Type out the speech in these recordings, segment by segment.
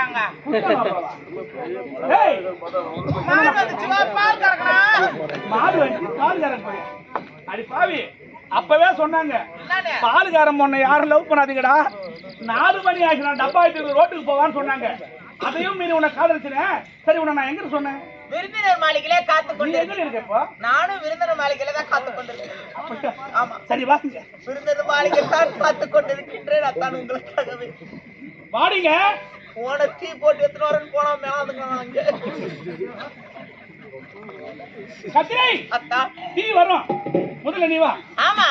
கறக்குறாங்க மாடு வந்துச்சு வா பால் கறக்கணும் மாடு வந்து பால்காரன் போய் அடி பாவி அப்பவே சொன்னாங்க. பாலுகாரம் பொண்ணை யாரும் லவ் பண்ணாதீங்கடா. நாலு மணி நான் டப்பா எடுத்து ரோட்டுக்கு போவான்னு சொன்னாங்க. அதையும் மீறி உன்னை காதலிச்சினேன் சரி உன்னை நான் எங்க சொன்னேன்? விருந்தினர் மாளிகையிலே காத்து கொண்டு நானும் விருந்தினர் மாளிகையில தான் காத்து கொண்டிருக்கேன் ஆமா. சரி வாங்க. விருந்தினர் மாளிகை தான் காத்து கொண்டிருக்கின்றேன் அத்தான் உங்களுக்காகவே. வாடிங்க. போன தீ போட்டு எத்தனை வரன்னு போனா அங்க? கத்திரை அத்தா. நீ வரும். முதல்ல நீ வா. ஆமா.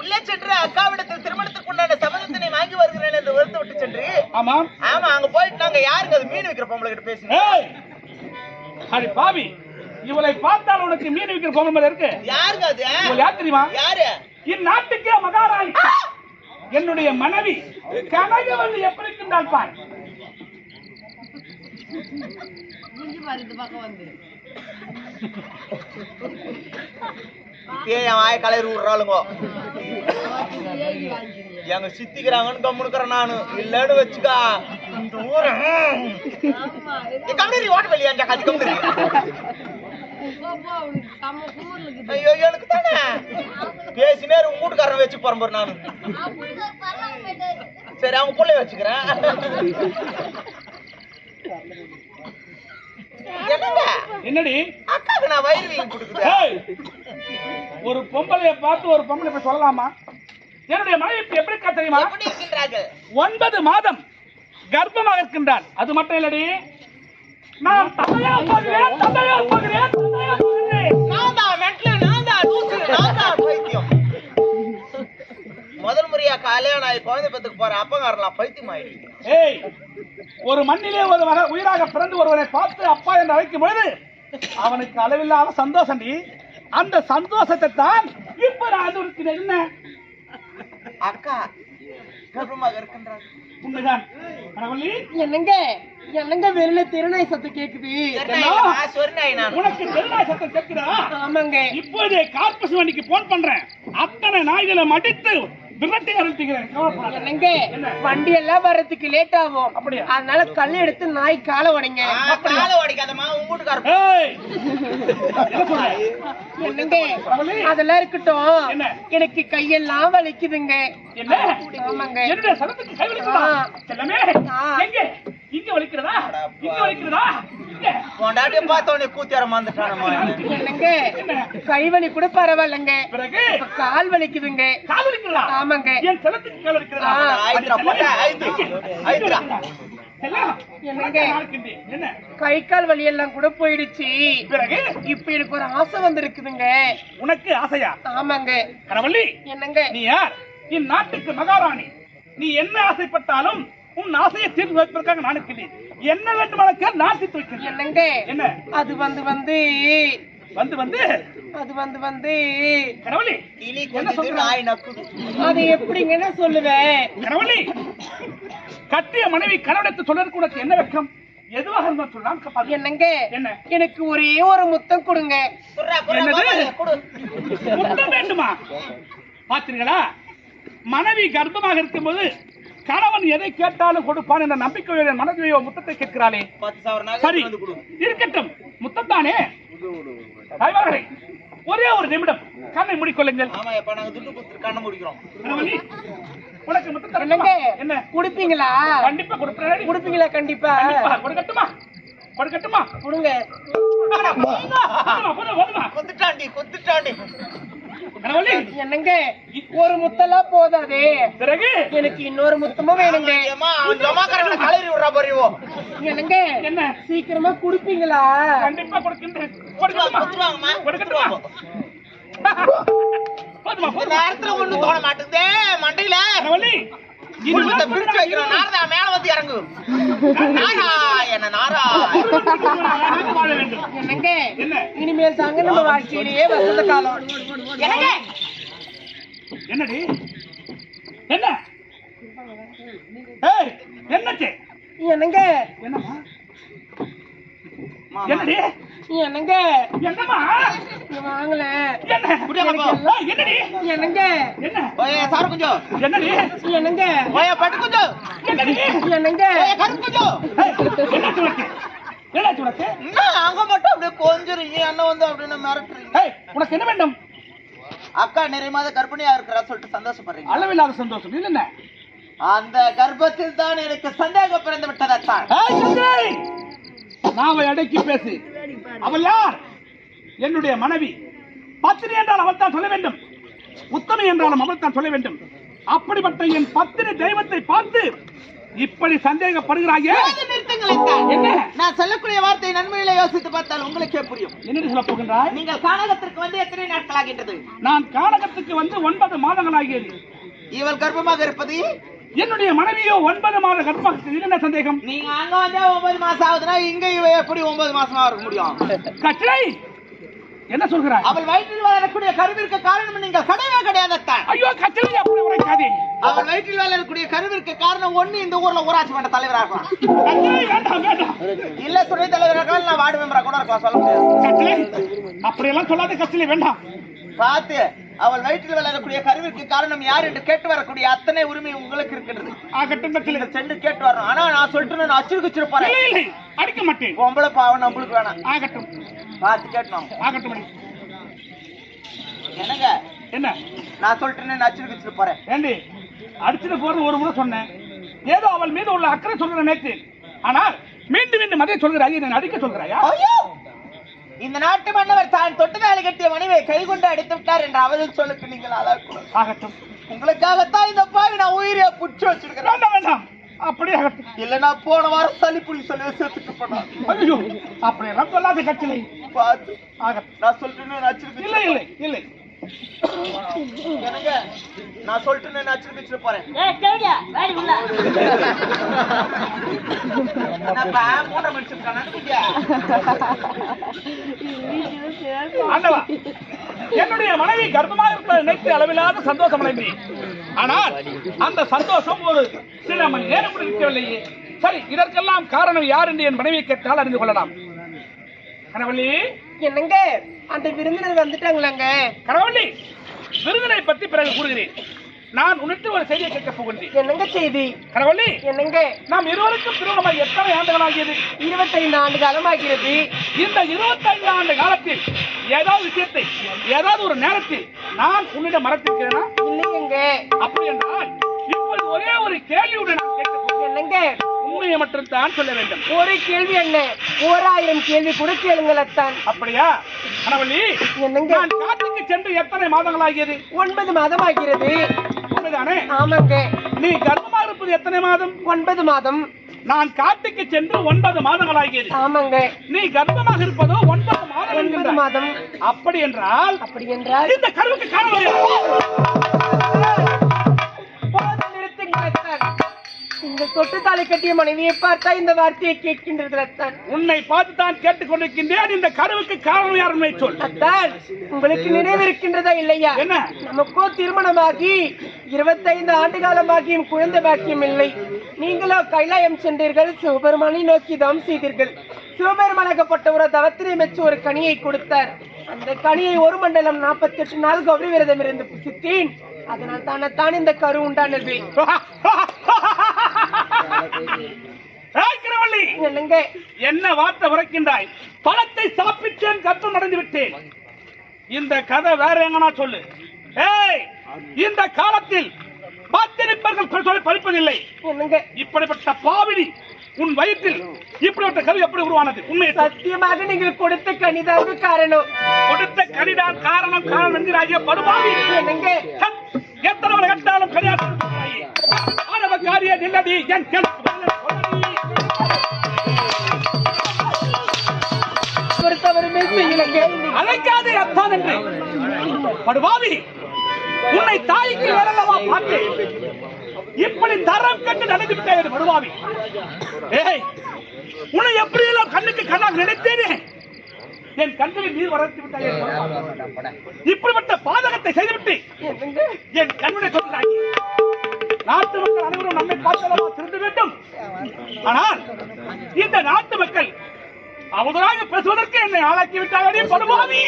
உள்ளே சென்று அக்காவிடத்தில் திருமணத்துக்கு உண்டான சபதத்தினை வாங்கி வருகிறேன் என்று வருத்து விட்டு சென்று. ஆமா. ஆமா அங்க போயிட்டு நாங்க யாருங்க அது மீன் விக்கிற பொம்பளை கிட்ட பேசுங்க அடி பாவி. இவளை பார்த்தால் உனக்கு மீன் கோமல் மேல இருக்கு. யாருங்க அது? இவள் யார் தெரியுமா? யாரு? இந்நாட்டுக்கே மகாராணி. என்னுடைய மனைவி. கனகவல்லி எப்படி இருக்கின்றால் பார் ஏன் என் வாய கலர் விடுறாளுங்க எங்க சித்திக்கிறாங்கன்னு கம்முனுக்குறேன் நானு. இல்லன்னு வச்சுக்கா. இந்த ஊரு கம்பெனி ஓட்ட வெளியா கட்சி கம்பெனி ஐயோ எனக்கு தானே? பேசினே உங்க வீட்டுக்காரன் வச்சு போறேன் பாரு நானு. சரி அவங்க பிள்ளைய வச்சுக்கிறேன். என்னடி? அக்காவுக்கு நான் வயிறு வீங்கி கொடுக்குது? ஏய், ஒரு பொம்பளைய பார்த்து ஒரு பொம்பளை போய் சொல்லலாமா? என்னுடைய மனைவி இப்ப எப்படி இருக்கா தெரியுமா? எப்படி இருக்கின்றார்கள்? ஒன்பது மாதம் கர்ப்பமாக இருக்கின்றாள். அது மட்டும் இல்லடி. நான் தந்தையா போகிறேன் தந்தையா போகிறேன் தந்தையா போகிறேன். நான் தான் மென்டல் நான் தான் லூசு நான் தான் பைத்தியம். முதல் முறையா கல்யாணம் ஆகி குழந்தை பெத்துக்கு போற அப்பங்காரலாம் பைத்தியம் ஆயிடுச்சு ஏய் ஒரு மண்ணிலே ஒரு வர உயிராக பிறந்து ஒருவரை பார்த்து அப்பா என்று அழைக்கும் பொழுது அவனுக்கு அளவில்லாத சந்தோஷம்டி அந்த சந்தோஷத்தை தான் இப்ப நான் அனுபவிக்கிறேன் என்ன அக்கா கர்ப்பமாக இருக்கின்றார். உண்மைதான். கணவல்லி என்னங்க? என்னங்க வெளியில திருநாய் சத்தம் கேக்குது? உனக்கு பெருநாய் சத்தம் கேட்கிறா ஆமாங்க. இப்போதே கார்பஸ் வண்டிக்கு போன் பண்றேன். அத்தனை நாய்களை மடித்து வண்டி எல்லாம் வர்றதுக்கு லேட் ஆகும்? அதனால கல் எடுத்து நாய் காலை உடைங்க? என்னங்க அதெல்லாம் இருக்கட்டும்? எனக்கு கையெல்லாம் வலிக்குதுங்க. என்ன? ஆமாங்க. இங்க வலிக்கிறதா? இங்க வலிக்கிறதா? இங்க பொண்டாட்டிய பார்த்தோன்னே கூத்தியார என்ன கைவலி கூட பரவாயில்லைங்க. கால் வலிக்குதுங்க. கால் ஆமாங்க. என் கால் கை கால் வலி எல்லாம் கூட போயிடுச்சு. பிறகு? இப்ப எனக்கு ஒரு ஆசை வந்திருக்குதுங்க. உனக்கு ஆசையா? ஆமாங்க. கணவல்லி என்னங்க? நீ யார்? இந்நாட்டுக்கு மகாராணி. நீ என்ன ஆசைப்பட்டாலும் உன் ஆசையை தீர்த்து வைப்பதற்காக நான் இருக்கிறேன் என்ன வேண்டுமானாலும் கேள், நான் தீர்த்து வைக்கிறேன். என்னங்க என்ன? அது வந்து வந்து வந்து வந்து? அது வந்து வந்து கணவலி கிளி கொஞ்சது நாய் நக்குது. அது எப்படிங்கன்னு சொல்லுவேன் கணவலி கட்டிய மனைவி கணவனத்து சொல்றதுக்கு உனக்கு என்ன வெக்கம் எதுவாக இருந்தாலும் சொல்லலாம். என்னங்க? என்ன? எனக்கு ஒரே ஒரு முத்தம் கொடுங்க. முத்தம் வேண்டுமா? பார்த்தீர்களா மனைவி கர்ப்பமாக இருக்கும்போது கணவன் எதை கேட்டாலும் கொடுப்பான் என்ற நம்பிக்கையுடைய மனைவியோ முத்தத்தை கேட்கிறாளே. சரி. இருக்கட்டும். முத்தம் தானே தலைவர்களே ஒரே ஒரு நிமிடம். கண்ணை மூடிக்கொள்ளுங்கள். உனக்கு முத்தம்? என்ன? குடுப்பீங்களா? கண்டிப்பா கொடுக்கிறேன் குடுப்பீங்களா கண்டிப்பா? கண்டிப்பா. கொடுக்கட்டுமா? கொடுக்கட்டுமா? கொடுங்க. போதுமா. கொத்துட்டாண்டி. என்னங்க? ஒரு முத்தெல்லாம் போதாதே. பிறகு? எனக்கு இன்னொரு முத்தமும் வேணுங்க. கலரி விடுறா பாரு என்னங்க? என்ன? சீக்கிரமா குடுப்பீங்களா? கண்டிப்பா கொடுக்கின்றேன். நேரத்துல ஒண்ணும் தோண மாட்டேங்குதே மண்டையில. நான் பிரிச்சு வைக்கிறோம். நாரதா மேல வந்து இறங்கு. நாராயண நாராயண இனிமேல் தாங்க நம்ம வாழ்க்கையிலேயே வசந்த காலம். என்னடி? என்ன? என்னச்சு? என்னங்க. என்னடி? என்னங்க? என்னம்மா? இங்க வாங்கல. என்னடி? என்னங்க? என்ன? ஓயே சாரு கொஞ்சம் என்னடி? என்னங்க? ஓயே பட்டு கொஞ்சம் என்னடி? என்னங்க? என்ன அங்க மட்டும் அப்படியே கொஞ்சுறீங்க அண்ணன் வந்து அப்படின்னு மிரட்டுறீங்க? ஏய், உனக்கு என்ன வேண்டும்? அக்கா நிறைய மாத கர்ப்பிணியா இருக்கிறா சொல்லிட்டு சந்தோஷப்படுறீங்க அளவில்லாத சந்தோஷம். இது என்ன? அந்த கர்ப்பத்தில் தான் எனக்கு சந்தேகம் பிறந்து விட்டதான் ஏய், சந்திரி! நாவை அடக்கி பேசு. அவள் யார்? என்னுடைய மனைவி. பத்தினி என்றால் அவள் தான் சொல்ல வேண்டும். உத்தமி என்றாலும் அவள் தான் சொல்ல வேண்டும். அப்படிப்பட்ட என் பத்தினி தெய்வத்தை பார்த்து இப்படி சந்தேகப்படுகிறாயே? என்ன? நான் சொல்லக்கூடிய வார்த்தை நன்மையில யோசித்து பார்த்தால் உங்களுக்கே புரியும். என்னடி சொல்ல போகின்றாய்? நீங்கள் கானகத்திற்கு வந்து எத்தனை நாட்கள் ஆகின்றது? நான் கானகத்துக்கு வந்து ஒன்பது மாதங்கள் ஆகியது. இவள் கர்ப்பமாக இருப்பது? என்னுடைய மனைவியோ ஒன்பது மாத கர்ப்பத்தில் இது என்ன சந்தேகம்? நீங்க அங்க வந்தே ஒன்பது மாசம் ஆகுதுன்னா இங்க இவ எப்படி ஒன்பது மாசமா இருக்க முடியும்? கட்டளை! என்ன சொல்கிறாய்? அவள் வயிற்றில் வளரக்கூடிய கருவிற்கு காரணம் நீங்கள் கிடையவே கிடையாதுத்தான் ஐயோ கட்டளை! அப்படி உரைக்காதே. அவள் வயிற்றில் வளரக்கூடிய கருவிற்கு காரணம் ஒண்ணு இந்த ஊர்ல ஊராட்சி மன்ற தலைவரா இருக்கலாம் இல்ல துணைத் தலைவரா இருக்கலாம் நான் வார்டு மெம்பரா கூட இருக்கலாம் சொல்ல முடியாது. கட்டளை! அப்படியெல்லாம் சொல்லாத கட்டளை வேண்டாம். பார்த்து அவள் வயிற்றில் வளரக்கூடிய கருவிற்கு காரணம் யார் என்று கேட்டு வரக்கூடிய அத்தனை உரிமை உங்களுக்கு ஆகட்டும் நீங்க சென்று கேட்டு வரணும். ஆனா நான் சொல்லிட்டு நான் இல்லை அடிக்க மாட்டேன். பொம்பளை பாவம் நம்மளுக்கு வேணாம். ஆகட்டும் பார்த்து கேட்டணும் ஆகட்டும். என்னங்க? என்ன? நான் சொல்லிட்டு நான் அச்சுறுக்கிச்சிட்டு போறேன் ஏண்டி? அடிச்சுட்டு போறது ஒரு முறை சொன்னேன். ஏதோ அவள் மீது உள்ள அக்கறை சொல்கிற நேற்று. ஆனால் மீண்டும் மீண்டும் அதே சொல்கிறாய் என்னை அடிக்க சொல்கிறாயா இந்த நாட்டு மன்னவர் தான் தொட்டு தாலி கட்டிய மனைவியை கைகொண்டு அடித்து விட்டார் என்ற அவதில் சொல்லுக்கு நீங்கள் அழக்கூடாது ஆகட்டும். உங்களுக்காகத்தான் இந்த பாவி நான் உயிரை புடிச்சு வச்சிருக்கிறேன். வேண்டாம் வேண்டாம். அப்படியே ஆகட்டும். இல்ல போன வாரம் சளி புடி சொல்லி சேர்த்துட்டு போனான் ஐயோ அப்படியெல்லாம் சொல்லாத கட்டளை பார்த்து. ஆகட்டும். நான் சொல்லிட்டு நான் இல்லை இல்லை இல்லை. என்னங்க? நான் சொல்லிட்டு நான் போறேன் என்னுடைய மனைவி கர்ப்பமாக இருப்பதை நினைத்து அளவில்லாத சந்தோஷம் அடைந்தேன். ஆனால் அந்த சந்தோஷம் ஒரு சில மணி நேரம் கூட நிற்கவில்லையே சரி இதற்கெல்லாம் காரணம் யார் என்று என் மனைவியை கேட்டால் அறிந்து கொள்ளலாம். கனவள்ளி? என்னங்க? அந்த விருந்தினர் வந்துட்டாங்களாங்க. கனவள்ளி விருதினை பற்றி பிறகு கூறுகிறேன். நான் உன்னிட்டு ஒரு செய்தியை கேட்கப் போகின்றேன். என்னங்க செய்தி? கனவள்ளி என்னங்க? நாம் இருவருக்கும் திருமணம் எத்தனை ஆண்டுகள் ஆகியது இருபத்தைந்து ஆண்டு காலமாகிறது. இந்த இருபத்தைந்து ஆண்டு காலத்தில் ஏதாவது விஷயத்தை ஏதாவது ஒரு நேரத்தில் நான் உன்னிடம் மறத்திருக்கிறேனா இல்லையங்க. அப்படி என்றால் இப்போது ஒரே ஒரு கேள்வியுடன் நான் கேட்க போகிறேன். என்னங்க? உண்மையை மட்டும் தான் சொல்ல வேண்டும். ஒரு கேள்வி என்ன? ஓராயிரம் கேள்வி கூட கேளுங்கள் அத்தான் அப்படியா என்னங்க? நான் காட்டுக்கு சென்று எத்தனை மாதங்கள் ஆகியது ஒன்பது மாதம் ஆகிறது உண்மைதானே ஆமாங்க. நீ கர்ப்பமாக இருப்பது எத்தனை மாதம்? ஒன்பது மாதம். நான் காட்டுக்கு சென்று ஒன்பது மாதங்கள் ஆகியது ஆமாங்க. நீ கர்ப்பமாக இருப்பதோ ஒன்பது மாதம் ஒன்பது. மாதம். அப்படி என்றால் அப்படி என்றால் இந்த கருவுக்கு காரணம் இந்த தொட்டு தாலி கட்டிய மனைவியை பார்த்தா இந்த வார்த்தையை கேட்கின்றது அத்தான் உன்னை பார்த்து தான் கேட்டுக் கொண்டிருக்கின்றேன் இந்த கருவுக்கு காரணம் யார் உண்மை சொல் அத்தான் உங்களுக்கு நினைவு இருக்கின்றதா இல்லையா? என்ன? நமக்கோ திருமணமாகி இருபத்தைந்து ஆண்டு காலமாகியும் குழந்தை பாக்கியம் இல்லை. நீங்களோ கைலாயம் சென்றீர்கள் சிவபெருமானை நோக்கி தவம் செய்தீர்கள். சிவபெருமானாகப்பட்ட ஒரு தவத்தினை மெச்சு ஒரு கனியை கொடுத்தார். அந்த கனியை ஒரு மண்டலம் நாற்பத்தி எட்டு நாள் கௌரி விரதம் இருந்து புசித்தேன். அதனால் தானத்தான் இந்த கரு உண்டானது. என்னங்க? என்ன வார்த்தை உரைக்கின்றாய்? பழத்தை சாப்பிட்டேன் கத்தம் நடந்து விட்டேன் இந்த கதை வேற எங்கனா சொல்லு. ஏய் இந்த காலத்தில் பத்திரிப்பர்கள் படிப்பதில்லை இப்படிப்பட்ட பாவினி உன் வயிற்றில் இப்படிப்பட்ட கரு எப்படி உருவானது? உண்மையை சொல். சத்தியமாக நீங்கள் கொடுத்த கனிதாங்க காரணம். கொடுத்த கடிதான் காரணம். காரணம் என்கிறாய படுபாவி. எத்தனை கட்டாலும் கடிதாசம் ஆணவ காரிய நில்லதி என் பொறுத்தவருமே அழைக்காதே அத்தான் என்று. படுபாவி. உன்னை தாய்க்கு வேறல்லவா பார்த்து? இப்படி தரம் கண்டு நடந்து விட்டாய் படுபாவி ஏய் உன்னை எப்படியெல்லாம் கண்ணுக்கு கண்ணாக நினைத்தேனே? என் கண்களில் நீர் வளர்த்து விட்டாய் இப்படிப்பட்ட பாதகத்தை செய்துவிட்டு என் கண்ணுடைய சொல்கிறாய் நாட்டு மக்கள் அனைவரும் நம்மை பார்த்தளவா திருந்த வேண்டும்? ஆனால் இந்த நாட்டு மக்கள் அவதராக பேசுவதற்கு என்னை ஆளாக்கி விட்டாரே படுபாவி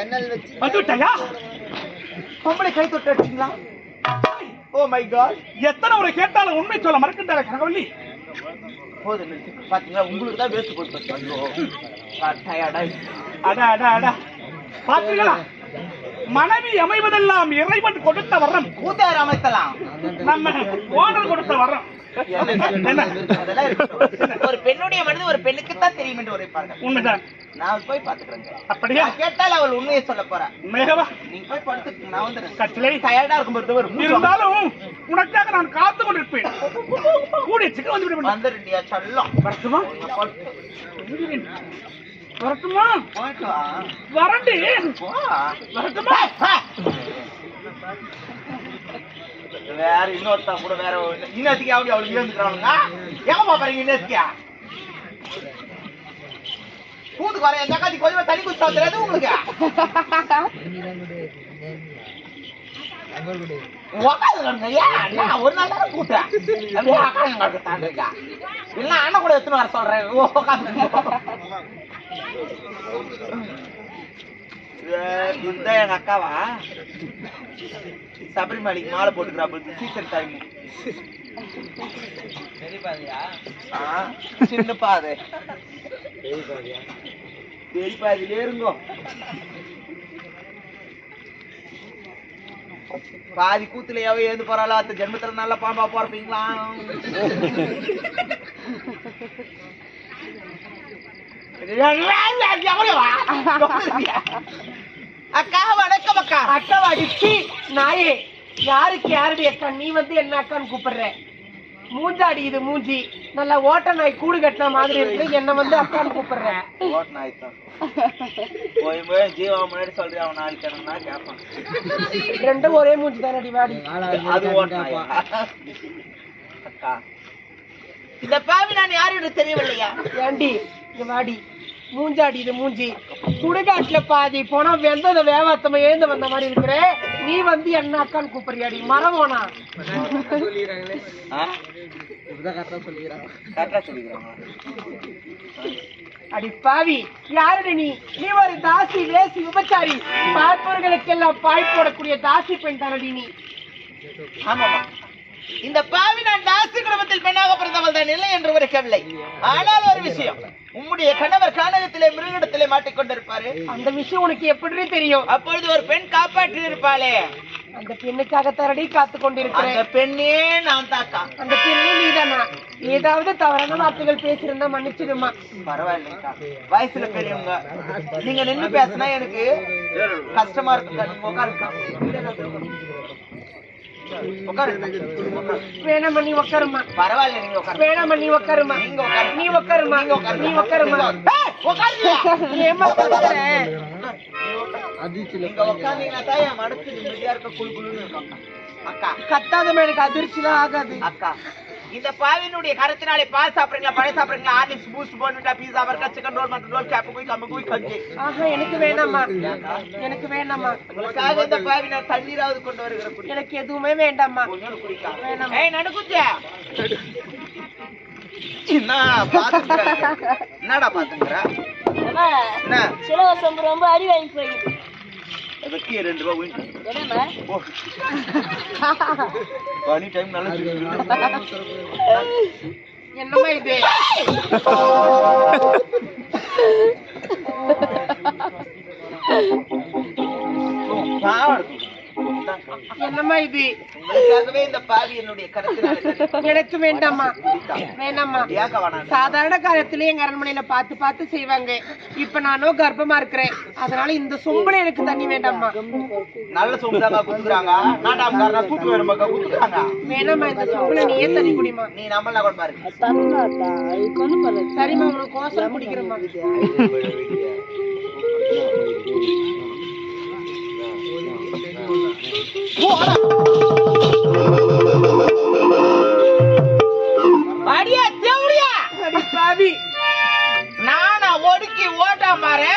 கட்சியை வந்து விட்டாயா பொம்பளை கை தொட்டு அடிச்சிங்களா? ஓ மை காட் எத்தனை முறை கேட்டாலும் உண்மை சொல்ல மறக்கின்றார போதும். பாத்தீங்களா? உங்களுக்கு தான் வேஸ்ட் போட்டு ஐயோ டயர்டா அடா அடா அடா. பாத்தீங்களா? மனைவி அமைவதெல்லாம் இறைவன் கொடுத்த வரம். கூத்தார் அமைத்தலாம். நம்ம ஓனர் கொடுத்த வரம். ஒரு பெண்ணுடைய மனது ஒரு பெண்ணுக்கு தான் தெரியும் என்று உரைப்பார்கள். உண்மைதான். நான் போய் பாத்துக்கிறேங்க அப்படியா? கேட்டால் அவள் உண்மையை சொல்ல போறா. மேகவா நீங்க போய் படுத்துக்கு நான் வந்துடுறேன். கட்டளை டயர்டா இருக்கும்போது ஒரு மூச்சு இருந்தாலும் உனக்காக நான் காத்து கொண்டிருப்பேன். கூடிய சீக்கிரம் வந்து வந்துருண்டியா சொல்லும் வரட்டுமா? வரட்டுமா. வரண்டி. வரட்டுமா? வேற இன்னொருத்தா கூட வேற இன்னத்துக்கு அப்படி அவளுக்கு இருந்துக்கிறாங்க ஏன் பாப்பறீங்க இன்னத்துக்கியா கூட்டுக்கு வர எந்த காட்சி கொஞ்சம் தண்ணி குடிச்சா தெரியாது உங்களுக்கு? ஒரு நாள் உக்காந்துங்க. இல்ல அண்ணன் கூட எடுத்துன்னு வர சொல்றேன். இந்த எங்க அக்காவா? சபரிமலைக்கு மாலை போட்டுக்கிறா சீசன் டைம் சின்ன பாது. பெரிய பாதியிலே இருந்தோம் பாதி கூத்துலயாவே எழுந்து போறாளா? அத்த ஜென்மத்துல நல்ல பாம்பா போறப்பீங்களா? அக்கா வணக்கம் அக்கா. அக்கா அடிச்சு நாயே. யாருக்கு யாருடைய அக்கா? நீ வந்து என்ன அக்கான்னு கூப்பிடுற? மூஞ்சாடி இது மூஞ்சி. நல்லா ஓட்ட நாய் கூடு கட்டின மாதிரி இருக்கு என்ன வந்து அக்கான்னு கூப்பிடுற ஓட்டு நாய்த்தான். போய் போய் ஜீவா முன்னாடி சொல்றியா அவன் நாளைக்கு என்னன்னா கேட்பான் ரெண்டும் ஒரே மூஞ்சி தானடி வாடி. அது ஓட்டு நாயா? அக்கா. இந்த பாவி நான் யாரு என்று தெரியவில்லையா? ஏண்டி இங்க வாடி. மூஞ்சாடி இது மூஞ்சி. சுடுகாட்டுல பாதி போனா வெந்தத வேவாத்தம எழுந்து வந்த மாதிரி இருக்கிற நீ வந்து என்ன அக்கான்னு கூப்பிடுறியாடி? சொல்லிக்கிறாங்க. அடி பாவி யாருடி நீ? நீ ஒரு தாசி வேசி விபச்சாரி பார்ப்பவர்களுக்கெல்லாம் பாய் போடக்கூடிய தாசி பெண் தானடி நீ. ஆமாமா இந்த பாவி நான் தாசி குடும்பத்தில் பெண்ணாக பிறந்தவள் தான் இல்லை என்று உரைக்கவில்லை. ஆனால் ஒரு விஷயம். உம்முடைய கணவர் கானகத்திலே மிருகத்திலே மாட்டிக்கொண்டிருப்பாரு அந்த விஷயம் உனக்கு எப்படி தெரியும்? அப்பொழுது ஒரு பெண் காப்பாற்றி இருப்பாளே. அந்த பெண்ணுக்காக தரடி காத்து அந்த கொண்டிருக்கிறேன் பெண்ணே நான் தாக்கா அந்த பெண்ணே நீதானா? ஏதாவது தவறான வார்த்தைகள் பேசியிருந்தா மன்னிச்சிடுமா? பரவாயில்லைக்கா வயசுல பெரியவங்க. நீங்க நின்னு பேசினா எனக்கு கஷ்டமா உட்காருங்க வேணாமா நீ உக்காருமா பரவாயில்ல நீங்க உட்காருங்க. வேணாமா நீ உக்காருமா நீங்க உட்காருங்க. நீ உக்காருமா நீங்க உட்காருங்க. நீ உக்காருமா. ஏமா எனக்கு அதிர்ச்சி தான் ஆகாது. அக்கா. இந்த பாவினுடைய கருத்தினாலே பால் சாப்பிடுறீங்களா பழம் சாப்பிடுறீங்களா? Horlicks Boost Bournvita pizza burger chicken roll mutton roll gap போய் கம்பு போய் கஞ்சி ஆஹா எனக்கு வேணாமா எனக்கு வேணாமா உங்களுக்காக இந்த பாவி நான் தண்ணீராவது கொண்டு வருகிற குடி. எனக்கு எதுவுமே வேண்டாமா வேணாமா. ஏய் நடுக்குச்சே என்ன பாத்துக்கிற. என்னடா பாத்துக்கிற? என்ன? சிலவசம் ரொம்ப அடி வாங்கி போயிடுது வெக்கிய ரெண்டு ரூபா வீட்டு என்னம்மா ஓ பனி டைம் நல்லா சிரிக்குது. என்னம்மா இது பாவம் இருக்கு. இந்தாங்க. என்னம்மா இது? உங்களுக்காகவே இந்த பாவி என்னுடைய தண்ணி எனக்கு வேண்டாமா வேணாமா சாதாரண காலத்திலே எங்க அரண்மனையில பார்த்து பார்த்து செய்வாங்க. இப்ப நானும் கர்ப்பமா இருக்கிறேன். அதனால இந்த சொம்புல எனக்கு தண்ணி வேண்டாமா நல்ல சொம்புதாங்க குடுக்குறாங்க. நாட்டாமக்காரனா கூட்டு வருமாக்கா குடுக்குறாங்க. வேணாமா இந்த சொம்புல நீயே தண்ணி குடிமா நீ நம்மள கூட பாரு. சரிம்மா உனக்கு கோசம் குடிக்கிறேம்மா அடியா தேவடியா அடி பாவி. நானா ஒடுக்கி ஓட்டா பாரு.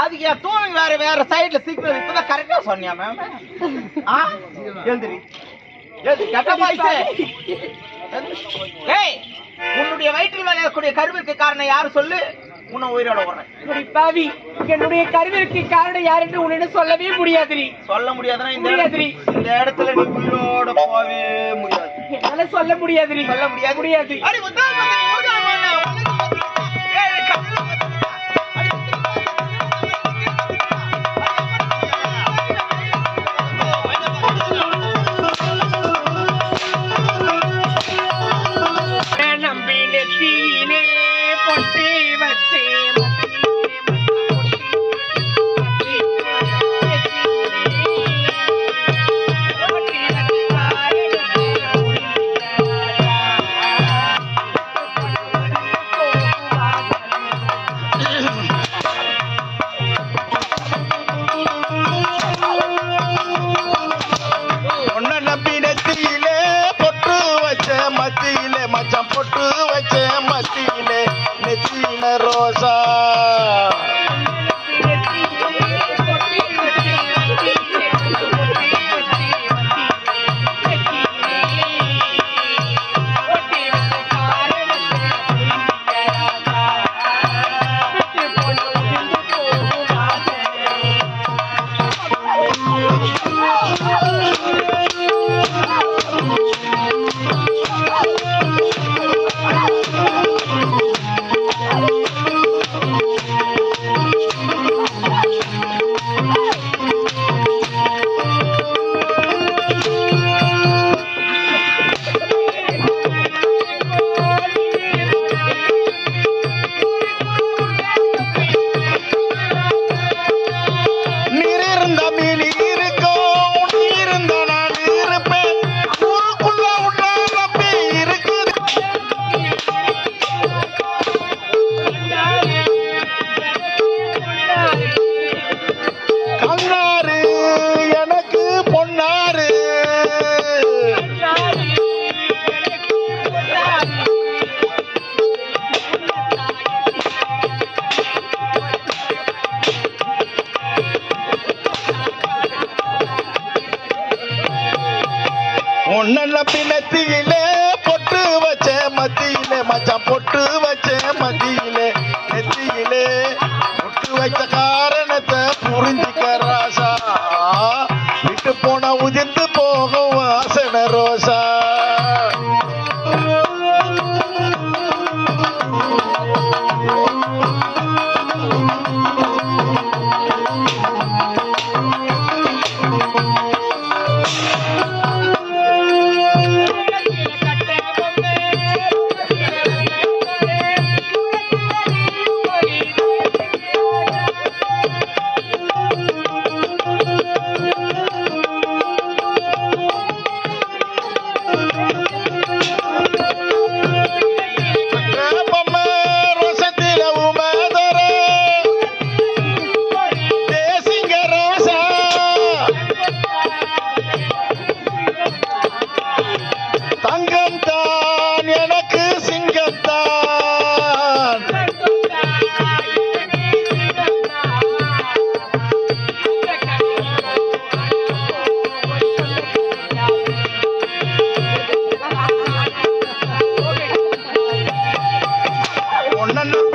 அதுக்கு என் தூணி வேற வேற சைடுல சிக்னல் இப்பதான் கரெக்டா சொன்னியா மேம் ஆ? எழுந்திரி. எழுதி கெட்ட பாய்ஸே ஏய் உன்னுடைய வயிற்றில் வளரக்கூடிய கருவிற்கு காரணம் யாரு சொல்லு? உன்னை உயிரோட விடுறேன் பாவி என்னுடைய கருவிற்கு காரணம் யார் என்று உன்னை சொல்லவே முடியாது சொல்ல முடியாதுன்னா இந்த இடத்துல நீ உயிரோட போவே முடியாது. என்னால சொல்ல முடியாது சொல்ல முடியாது. முடியாது. போட்டு போன